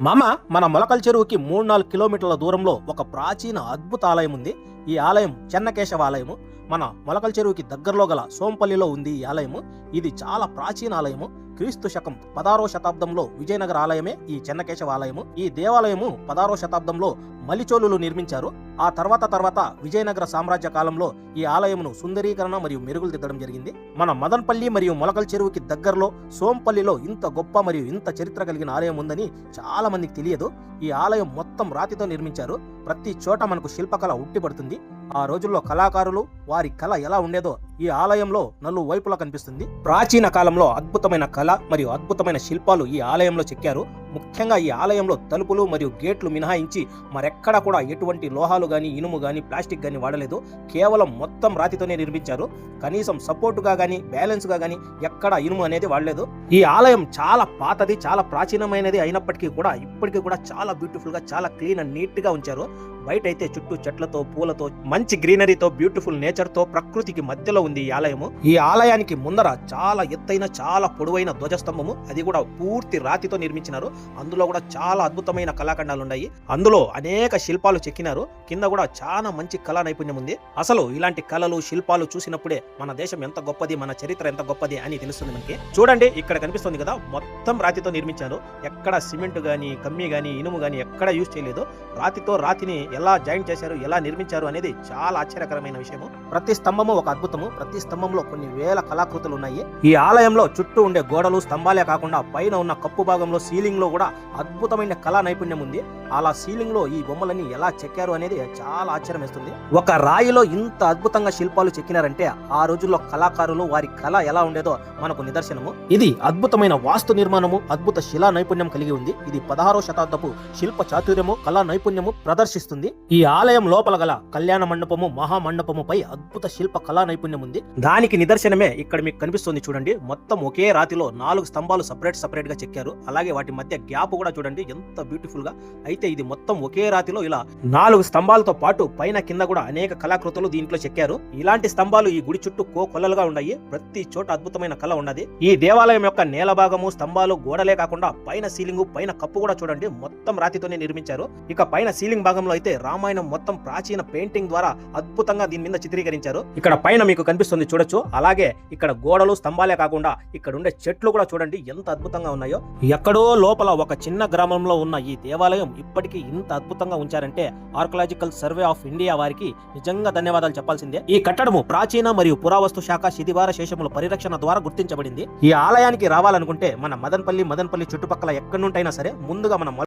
మామ మన మొలకల చెరువుకి మూడు నాలుగు కిలోమీటర్ల దూరంలో ఒక ప్రాచీన అద్భుత ఆలయం ఉంది. ఈ ఆలయం చెన్నకేశవ ఆలయము. మన మొలకల చెరువుకి దగ్గరలో గల సోంపల్లిలో ఉంది ఈ ఆలయము. ఇది చాలా ప్రాచీన ఆలయము. క్రీస్తు శకం పదారో శతాబ్దంలో విజయనగర ఆలయమే ఈ చెన్నకేశవ ఆలయము. ఈ దేవాలయము పదారో శతాబ్దంలో మలిచోళులు నిర్మించారు. ఆ తర్వాత తర్వాత విజయనగర సామ్రాజ్య కాలంలో ఈ ఆలయమును సుందరీకరణ మరియు మెరుగులు దిద్దడం జరిగింది. మన మదన్పల్లి మరియు మొలకల చెరువుకి దగ్గరలో సోంపల్లిలో ఇంత గొప్ప మరియు ఇంత చరిత్ర కలిగిన ఆలయం ఉందని చాలా మందికి తెలియదు. ఈ ఆలయం మొత్తం రాతితో నిర్మించారు. ప్రతి చోట మనకు శిల్పకళ ఉట్టిపడుతుంది. ఆ రోజుల్లో కళాకారులు వారి కళ ఎలా ఉండేదో ఈ ఆలయంలో నలు వైపులా కనిపిస్తుంది. ప్రాచీన కాలంలో అద్భుతమైన కళ మరియు అద్భుతమైన శిల్పాలు ఈ ఆలయంలో చెక్కారు. ముఖ్యంగా ఈ ఆలయంలో తలుపులు మరియు గేట్లు మినహాయించి మరెక్కడా కూడా ఎటువంటి లోహాలు కానీ ఇనుము కానీ ప్లాస్టిక్ కానీ వాడలేదు. కేవలం మొత్తం రాతితోనే నిర్మించారు. కనీసం సపోర్టుగా కానీ బ్యాలెన్స్గా కానీ ఎక్కడా ఎక్కడ ఇనుము అనేది వాడలేదు. ఈ ఆలయం చాలా పాతది చాలా ప్రాచీనమైనది అయినప్పటికీ కూడా ఇప్పటికీ కూడా చాలా బ్యూటిఫుల్గా చాలా క్లీన్ అండ్ నీట్గా ఉంచారు. బయట అయితే చుట్టూ చెట్లతో పూలతో మంచి గ్రీనరీతో బ్యూటిఫుల్ నేచర్తో ప్రకృతికి మధ్యలో ఉంది ఈ ఆలయము. ఈ ఆలయానికి ముందర చాలా ఎత్తైన చాలా పొడవైన ధ్వజస్తంభము. అది కూడా పూర్తి రాతితో నిర్మించినారు. అందులో కూడా చాలా అద్భుతమైన కళాఖండాలు ఉన్నాయి. అందులో అనేక శిల్పాలు చెక్కినారు. కింద కూడా చాలా మంచి కళా నైపుణ్యం ఉంది. అసలు ఇలాంటి కళలు శిల్పాలు చూసినప్పుడే మన దేశం ఎంత గొప్పది మన చరిత్ర ఎంత గొప్పది అని తెలుస్తుంది మనకి. చూడండి ఇక్కడ కనిపిస్తుంది కదా మొత్తం రాతితో నిర్మించారు. ఎక్కడ సిమెంట్ కానీ కమ్మి గాని ఇనుము కానీ ఎక్కడ యూజ్ చేయలేదు. రాతితో రాతిని ఎలా జాయింట్ చేశారు ఎలా నిర్మించారు అనేది చాలా ఆశ్చర్యకరమైన విషయము. ప్రతి స్తంభము ఒక అద్భుతము. ప్రతి స్తంభంలో కొన్ని వేల కళాకృతులు ఉన్నాయి. ఈ ఆలయంలో చుట్టూ ఉండే గోడలు స్తంభాలే కాకుండా పైన ఉన్న కప్పు భాగంలో సీలింగ్లో కూడా అద్భుతమైన కళా నైపుణ్యం ఉంది. అలా సీలింగ్లో ఈ బొమ్మలన్నీ ఎలా చెక్కారు అనేది చాలా ఆశ్చర్యం వేస్తుంది ఒక రాయిలో ఇంత అద్భుతంగా శిల్పాలు చెక్కినారంటే ఆ రోజుల్లో కళాకారులు వారి కళ ఎలా ఉండేదో మనకు నిదర్శనము. ఇది అద్భుతమైన వాస్తు నిర్మాణము అద్భుత శిలా నైపుణ్యం కలిగి ఉంది. ఇది పదహారో శతాబ్దపు శిల్ప చాతుర్యము కళా నైపుణ్యము ప్రదర్శిస్తుంది. ఈ ఆలయం లోపల గల కళ్యాణ మండపము మహా మండపముపై అద్భుత శిల్ప కళా నైపుణ్యం ఉంది. దానికి నిదర్శనమే ఇక్కడ మీకు కనిపిస్తుంది చూడండి. మొత్తం ఒకే రాతిలో నాలుగు స్తంభాలు సపరేట్ సపరేట్గా చెక్కారు. అలాగే వాటి మధ్య గ్యాప్ కూడా చూడండి ఎంత బ్యూటిఫుల్గా. అయితే ఇది మొత్తం ఒకే రాతిలో ఇలా నాలుగు స్తంభాలతో పాటు పైన కింద కూడా అనేక కళాకృతులు దీంట్లో చెక్కారు. ఇలాంటి స్తంభాలు ఈ గుడి చుట్టూ కో కొల్లలుగా ఉన్నాయి. ప్రతి చోట అద్భుతమైన కళ ఉన్నది. ఈ దేవాలయం యొక్క నేల భాగము స్తంభాలు గోడలే కాకుండా పైన సీలింగ్ పైన కప్పు కూడా చూడండి మొత్తం రాతితోనే నిర్మించారు. ఇక పైన సీలింగ్ భాగంలో అయితే రామాయణం మొత్తం ప్రాచీన పెయింటింగ్ ద్వారా అద్భుతంగా దీని మీద చిత్రీకరించారు. ఇక్కడ పైన మీకు కనిపిస్తుంది చూడొచ్చు. అలాగే ఇక్కడ గోడలు స్తంభాలే కాకుండా ఇక్కడ ఉండే చెట్లు కూడా చూడండి ఎంత అద్భుతంగా ఉన్నాయో. ఎక్కడో లోపల ఒక చిన్న గ్రామంలో ఉన్న ఈ దేవాలయం ఇప్పటికీ ఇంత అద్భుతంగా ఉంచారంటే ఆర్కలాజికల్ సర్వే ఆఫ్ ఇండియా వారికి నిజంగా ధన్యవాదాలు చెప్పాల్సిందే. ఈ కట్టడము ప్రాచీన మరియు పురావస్తు శాఖ శిథివార శేషముల పరిరక్షణ ద్వారా గుర్తించబడింది. ఈ ఆలయానికి రావాలనుకుంటే మన మదన్పల్లి మదన్పల్లి చుట్టుపక్కల ఎక్కడి నుంటైనా సరే ముందుగా మనం